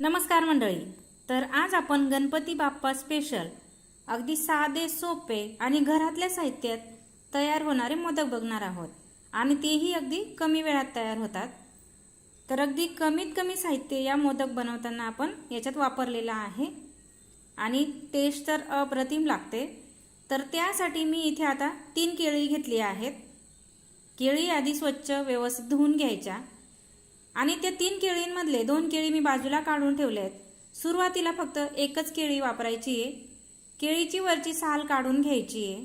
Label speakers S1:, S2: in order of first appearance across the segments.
S1: नमस्कार मंडळी. तर आज आपण गणपती बाप्पा स्पेशल अगदी साधे सोपे आणि घरातल्या साहित्यात तयार होणारे मोदक बघणार आहोत. आणि तेही अगदी कमी वेळात तयार होतात. तर अगदी कमीत कमी साहित्य या मोदक बनवताना आपण याच्यात वापरलेलं आहे. आणि टेस्ट तर अप्रतिम लागते. तर त्यासाठी मी इथे आता तीन केळी घेतली आहेत. केळी आधी स्वच्छ व्यवस्थित धुवून घ्यायच्या. आणि त्या तीन केळींमधले दोन केळी मी बाजूला काढून ठेवले आहेत सुरुवातीला फक्त एकच केळी वापरायची आहे. केळीची वरची साल काढून घ्यायची आहे.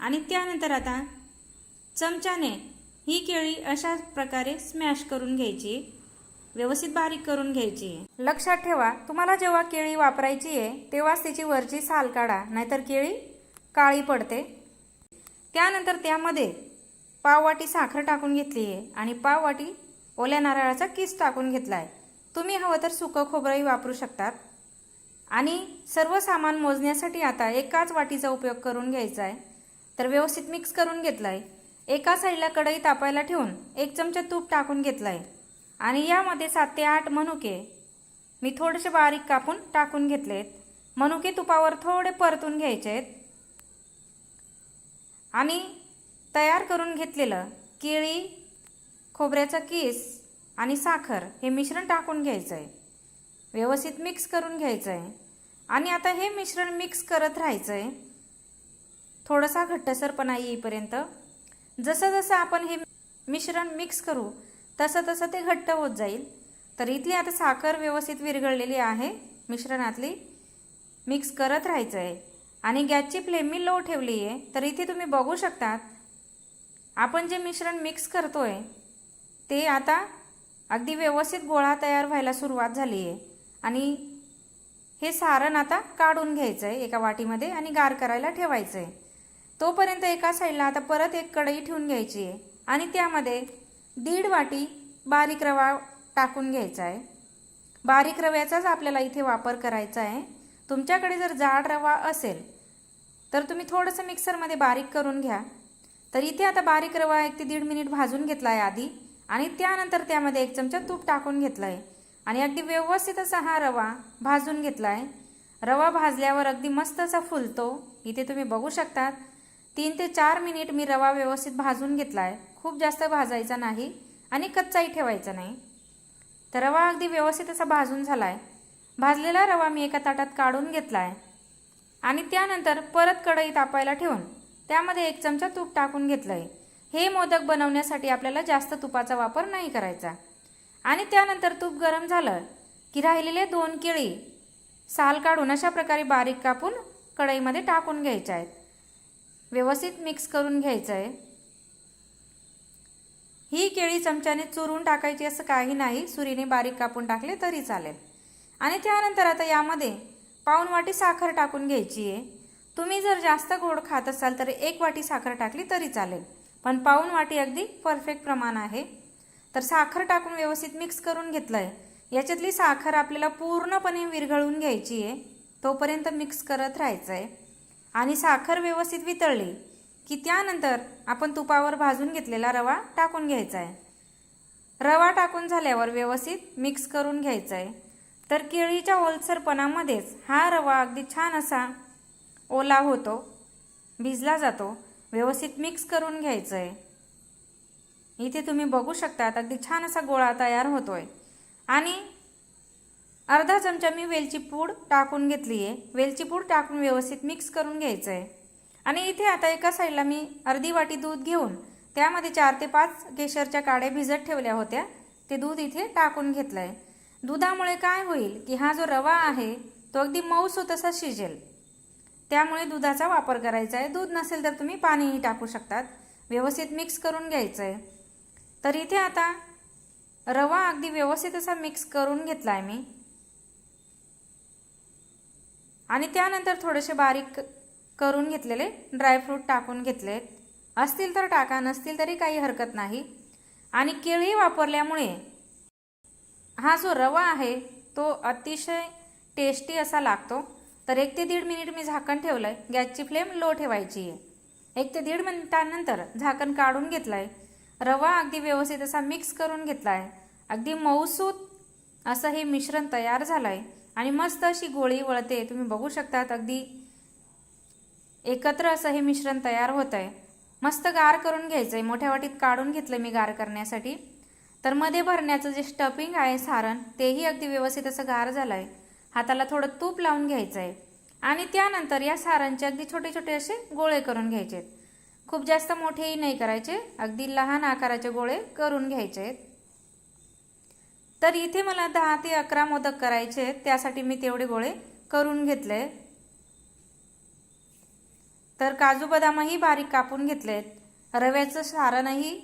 S1: आणि त्यानंतर आता चमच्याने ही केळी अशा प्रकारे स्मॅश करून घ्यायची व्यवस्थित बारीक करून घ्यायची लक्षात ठेवा तुम्हाला जेव्हा केळी वापरायची आहे तेव्हाच तिची वरची साल काढा नाहीतर केळी काळी पडते. त्यानंतर त्यामध्ये पाववाटी साखर टाकून घेतली आहे आणि पाववाटी ओल्या नारळाचा किस टाकून घेतला आहे तुम्ही हवं तर सुकं खोबरंही वापरू शकतात. आणि सर्व सामान मोजण्यासाठी आता एकाच वाटीचा उपयोग करून घ्यायचा आहे तर व्यवस्थित मिक्स करून घेतलं आहे एका साईडला कढई तापायला ठेवून एक चमचा तूप टाकून घेतलं आहे आणि यामध्ये सात ते आठ मनुके मी थोडेसे बारीक कापून टाकून घेतले आहेत मनुके तुपावर थोडे परतून घ्यायचे आहेत आणि तयार करून घेतलेलं केळी खोबऱ्याचा किस आणि साखर हे मिश्रण टाकून घ्यायचं आहे व्यवस्थित मिक्स करून घ्यायचं आहे आणि आता हे मिश्रण मिक्स करत राहायचं आहे थोडासा घट्टसरपणा येईपर्यंत जसं जसं आपण हे मिश्रण मिक्स करू तसं तसं ते घट्ट होत जाईल. तर इथली आता साखर व्यवस्थित विरघळलेली आहे. मिश्रणातली मिक्स करत राहायचं आहे आणि गॅसची फ्लेम मी लो ठेवली आहे तर इथे तुम्ही बघू शकतात आपण जे मिश्रण मिक्स करतो आहे ते आता अगदी व्यवस्थित गोळा तयार व्हायला सुरुवात झाली आहे. आणि हे सारण आता काढून घ्यायचं आहे एका वाटीमध्ये आणि गार करायला ठेवायचं आहे तोपर्यंत एका साईडला आता परत एक कढई ठेवून घ्यायची आहे आणि त्यामध्ये दीड वाटी बारीक रवा टाकून घ्यायचा आहे बारीक रव्याचाच आपल्याला इथे वापर करायचा आहे तुमच्याकडे जर जाड रवा असेल तर तुम्ही थोडंसं मिक्सरमध्ये बारीक करून घ्या. तर इथे आता बारीक रवा एक ते दीड मिनिट भाजून घेतला आहे आधी. आणि त्यानंतर त्यामध्ये एक चमचा तूप टाकून घेतलं आहे आणि अगदी व्यवस्थित असा हा रवा भाजून घेतला आहे रवा भाजल्यावर अगदी मस्त असा फुलतो. इथे तुम्ही बघू शकतात. तीन ते चार मिनिट मी रवा व्यवस्थित भाजून घेतला आहे खूप जास्त भाजायचा नाही आणि कच्चाही ठेवायचा नाही. तर रवा अगदी व्यवस्थित असा भाजून झाला आहे भाजलेला रवा मी एका ताटात काढून घेतला आहे आणि त्यानंतर परत कढई तापायला ठेवून त्यामध्ये एक चमचा तूप टाकून घेतलं आहे हे मोदक बनवण्यासाठी आपल्याला जास्त तुपाचा वापर नाही करायचा. आणि त्यानंतर तूप गरम झालं की राहिलेले दोन केळी साल काढून अशा प्रकारे बारीक कापून कढईमध्ये टाकून घ्यायच्या आहेत. व्यवस्थित मिक्स करून घ्यायचं आहे. ही केळी चमच्याने चुरून टाकायची असं काही नाही. सुरीने बारीक कापून टाकले तरी चालेल. आणि त्यानंतर आता यामध्ये पाऊन वाटी साखर टाकून घ्यायची आहे. तुम्ही जर जास्त गोड खात असाल तर एक वाटी साखर टाकली तरी चालेल. पण पाऊण वाटी अगदी परफेक्ट प्रमाण आहे. तर साखर टाकून व्यवस्थित मिक्स करून घेतलं आहे याच्यातली साखर आपल्याला पूर्णपणे विरघळून घ्यायची आहे. तोपर्यंत मिक्स करत राहायचं आहे आणि साखर व्यवस्थित वितळली की त्यानंतर आपण तुपावर भाजून घेतलेला रवा टाकून घ्यायचा आहे रवा टाकून झाल्यावर व्यवस्थित मिक्स करून घ्यायचा आहे तर केळीच्या ओलसरपणामध्येच हा रवा अगदी छान असा ओला होतो भिजला जातो. व्यवस्थित मिक्स करून घ्यायचं आहे इथे तुम्ही बघू शकतात अगदी छान असा गोळा तयार होतो आहे आणि अर्धा चमचा मी वेलची पूड टाकून घेतली आहे वेलची पूड टाकून व्यवस्थित मिक्स करून घ्यायचं आहे आणि इथे आता एका साईडला मी अर्धी वाटी दूध घेऊन त्यामध्ये चार ते पाच केशरच्या काड्या भिजत ठेवल्या होत्या. ते दूध इथे टाकून घेतलं आहे दुधामुळे काय होईल की हा जो रवा आहे तो अगदी मऊसूत तसा शिजेल. त्यामुळे दुधाचा वापर करायचा आहे. दूध नसेल तर तुम्ही पाणीही टाकू शकतात. व्यवस्थित मिक्स करून घ्यायचं आहे तर इथे आता रवा अगदी व्यवस्थित असा मिक्स करून घेतला आहे मी. आणि त्यानंतर थोडेसे बारीक करून घेतलेले ड्रायफ्रूट टाकून घेतलेत. असतील तर टाका नसतील तरी काही हरकत नाही. आणि केळी वापरल्यामुळे हा जो रवा आहे तो अतिशय टेस्टी असा लागतो. तर एक ते दीड मिनिट मी झाकण ठेवलं आहे गॅसची फ्लेम लो ठेवायची आहे. एक ते दीड मिनिटानंतर झाकण काढून घेतलं आहे रवा अगदी व्यवस्थित असा मिक्स करून घेतला आहे अगदी मऊसूत असं हे मिश्रण तयार झालं आहे आणि मस्त अशी गोळी वळते. तुम्ही बघू शकतात अगदी एकत्र असं हे मिश्रण तयार होत आहे मस्त गार करून घ्यायचं आहे मोठ्या वाटीत काढून घेतलं मी गार करण्यासाठी. तर मध्ये भरण्याचं जे स्टफिंग आहे सारण तेही अगदी व्यवस्थित असं गार झालं आहे हाताला थोडं तूप लावून घ्यायचं आहे आणि त्यानंतर या सारांचे अगदी छोटे छोटे असे गोळे करून घ्यायचे आहेत खूप जास्त मोठेही नाही करायचे अगदी लहान आकाराचे गोळे करून घ्यायचे आहेत तर इथे मला दहा ते अकरा मोदक करायचे आहेत त्यासाठी मी तेवढे गोळे करून घेतले. तर काजू बदामही बारीक कापून घेतलेत. रव्याचं सारणही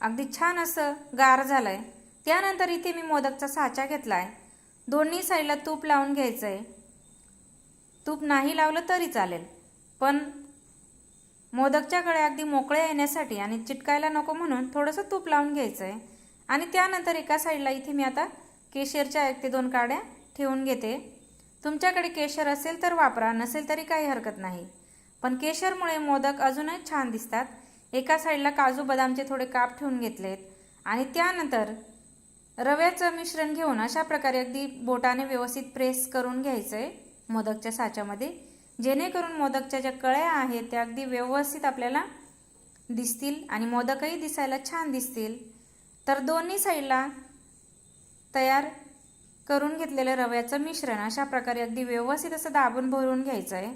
S1: अगदी छान असं गार झालं आहे त्यानंतर इथे मी मोदकचा साचा घेतला आहे दोन्ही साईडला तूप लावून घ्यायचं आहे तूप नाही लावलं तरी चालेल पण मोदकच्या गळ्या अगदी मोकळ्या येण्यासाठी आणि चिटकायला नको म्हणून थोडंसं तूप लावून घ्यायचं आहे आणि त्यानंतर एका साईडला इथे मी आता केशरच्या एक ते दोन काड्या ठेवून घेते. तुमच्याकडे केशर असेल तर वापरा नसेल तरी काही हरकत नाही. पण केशरमुळे मोदक अजूनही छान दिसतात. एका साईडला काजू बदामचे थोडे काप ठेवून घेतलेत. आणि त्यानंतर रव्याचं मिश्रण घेऊन अशा प्रकारे अगदी बोटाने व्यवस्थित प्रेस करून घ्यायचं आहे मोदकच्या साच्यामध्ये. जेणेकरून मोदकच्या ज्या कळ्या आहेत त्या अगदी व्यवस्थित आपल्याला दिसतील आणि मोदकही दिसायला छान दिसतील. तर दोन्ही साईडला तयार करून घेतलेलं रव्याचं मिश्रण अशा प्रकारे अगदी व्यवस्थित असं दाबून भरून घ्यायचं आहे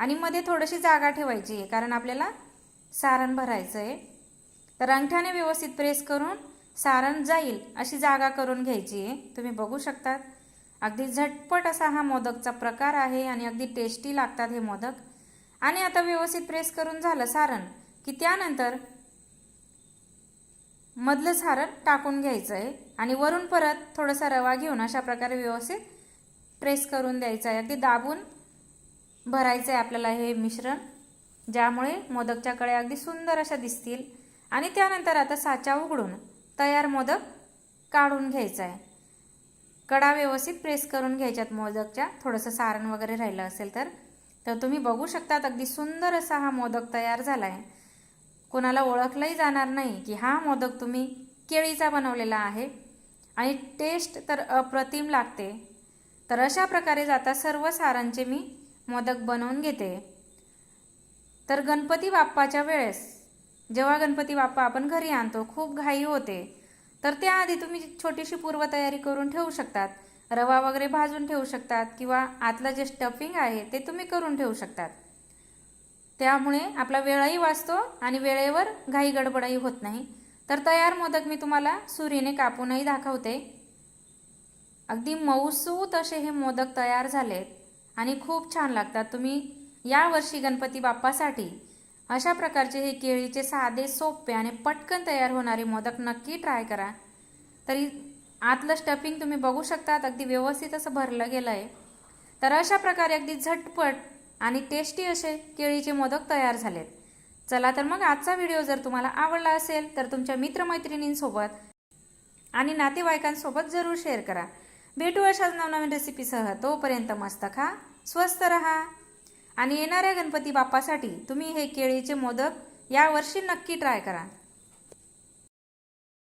S1: आणि मध्ये थोडीशी जागा ठेवायची आहे कारण आपल्याला सारण भरायचं आहे तर अंगठ्याने व्यवस्थित प्रेस करून सारण जाईल अशी जागा करून घ्यायची. आहे तुम्ही बघू शकतात. अगदी झटपट असा हा मोदकचा प्रकार आहे आणि अगदी टेस्टी लागतात हे मोदक. आणि आता व्यवस्थित प्रेस करून झालं सारण की त्यानंतर मधलं सारण टाकून घ्यायचं आहे आणि वरून परत थोडासा रवा घेऊन अशा प्रकारे व्यवस्थित प्रेस करून द्यायचं आहे अगदी दाबून भरायचं आहे आपल्याला हे मिश्रण ज्यामुळे मोदकच्या कळ्या अगदी सुंदर अशा दिसतील. आणि त्यानंतर आता साचा उघडून तयार मोदक काढून घ्यायचा आहे कडा व्यवस्थित प्रेस करून घ्यायच्यात मोदकच्या. थोडंसं सारण वगैरे राहिलं असेल तर. तर तुम्ही बघू शकतात अगदी सुंदर असा हा मोदक तयार झाला आहे कोणाला ओळखलंही जाणार नाही की हा मोदक तुम्ही केळीचा बनवलेला आहे. आणि टेस्ट तर अप्रतिम लागते. तर अशा प्रकारे जाता सर्व सारांचे मी मोदक बनवून घेते. तर गणपती बाप्पाच्या वेळेस जेव्हा गणपती बाप्पा आपण घरी आणतो खूप घाई होते. तर त्याआधी तुम्ही छोटीशी पूर्वतयारी करून ठेवू शकतात. रवा वगैरे भाजून ठेवू शकतात किंवा आतलं जे स्टफिंग आहे ते तुम्ही करून ठेवू शकतात. त्यामुळे आपला वेळही वाचतो आणि वेळेवर घाई गडबडही होत नाही. तर तयार मोदक मी तुम्हाला सुरीने कापूनही दाखवते. अगदी मऊसूत असे हे मोदक तयार झालेत आणि खूप छान लागतात. तुम्ही यावर्षी गणपती बाप्पासाठी अशा प्रकारचे हे केळीचे साधे सोपे आणि पटकन तयार होणारे मोदक नक्की ट्राय करा. तरी आतलं स्टफिंग तुम्ही बघू शकतात अगदी व्यवस्थित असं भरलं गेलं आहे तर अशा प्रकारे अगदी झटपट आणि टेस्टी असे केळीचे मोदक तयार झालेत. चला तर मग आजचा व्हिडिओ जर तुम्हाला आवडला असेल तर तुमच्या मित्रमैत्रिणींसोबत आणि नातेवाईकांसोबत जरूर शेअर करा. भेटू अशाच नवनवीन रेसिपीसह तोपर्यंत मस्त खा स्वस्त रहा. आणि येणाऱ्या गणपती बाप्पासाठी तुम्ही हे केळीचे मोदक यावर्षी नक्की ट्राय करा.